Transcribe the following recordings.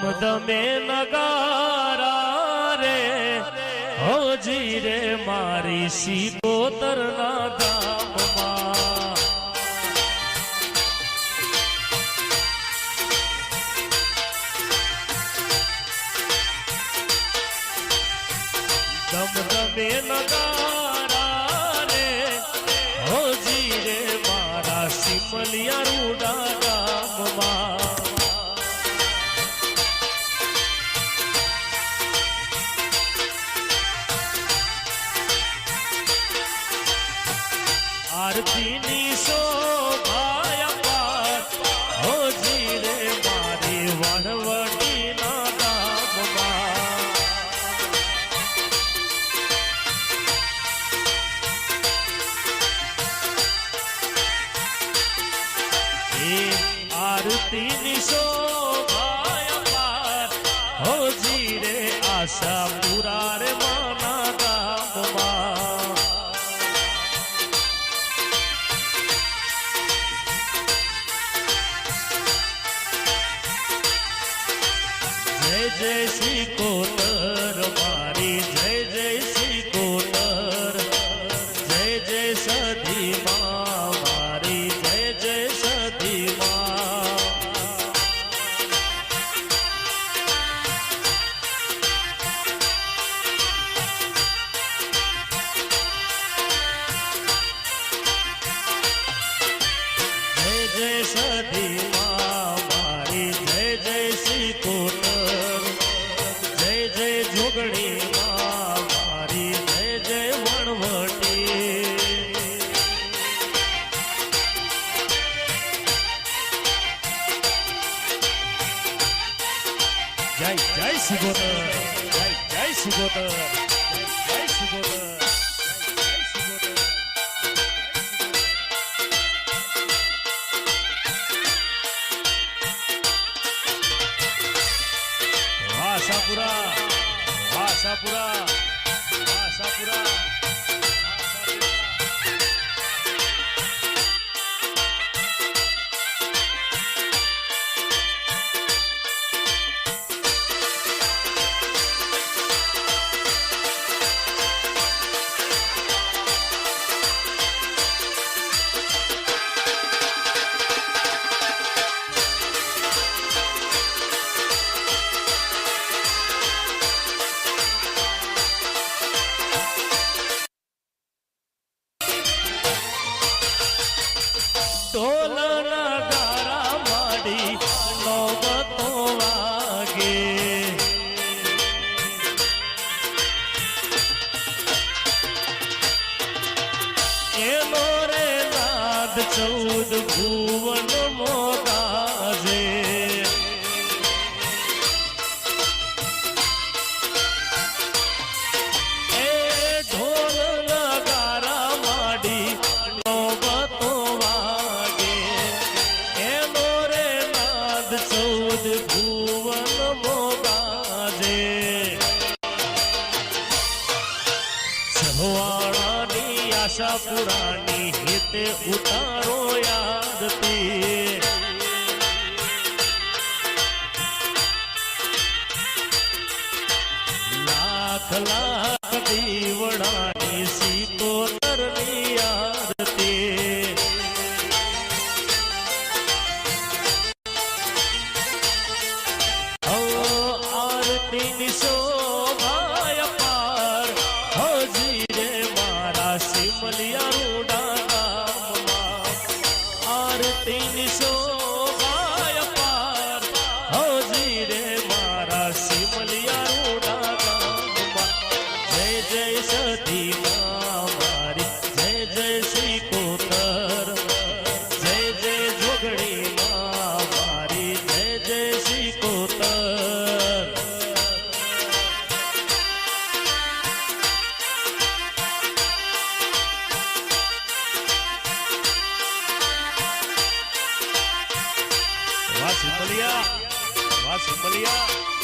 ધમધમે નગારા રે, હોજી રે મારી શીતોતર ના ગામમાં ધમધમે નગારા રે, હોજી રે મારા શિમલિયા રૂડા આરતીની શોભાયા પાર હોજી રે મારી વણવટીના ગામમાં એ આરતીની શોભાયા પાર માના ગામમાં જય ઢોલના ગારા માડી નવતો વાગે. એનો ચૌદ ભુવન ભુવન મોગાજે સહવાણાની આશા પુરાની હિતે ઉતારો યાદતી લાખ લાખ દીવડાની સીતોતરની આરતી ગામમાં જય જય સતી મારી જય જય શ્રી કોતર જય જય જોગણી મારી જય જય શ્રી કોતર વાહ સિમલિયા વાહ સિમલિયા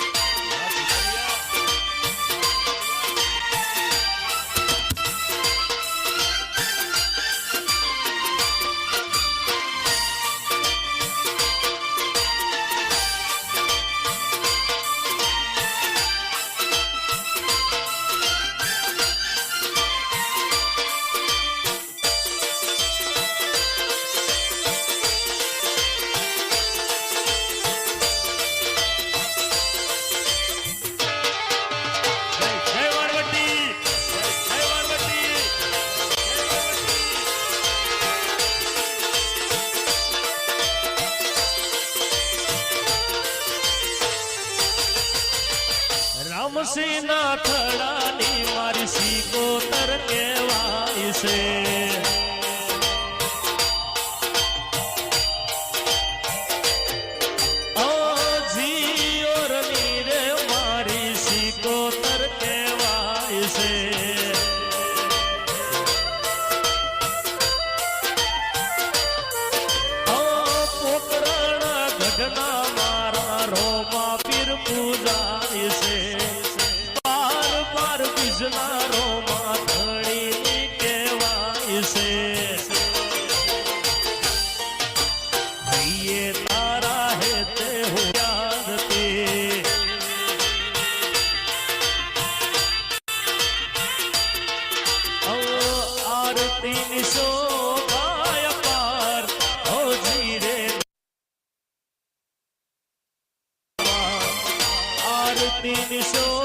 baby show.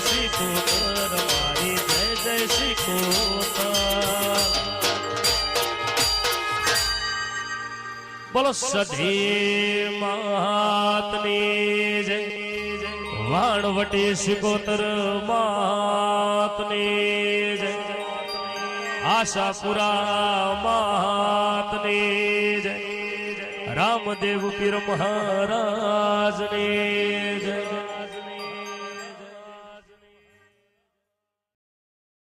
શ્રી કોતર મારી જય જય શ્રી કોતર બોલો સધી માતની જય. વાણવટી શિકોતર માતની જય. આશાપુરા માતની જય. રામદેવ પીર મહારાજની જય.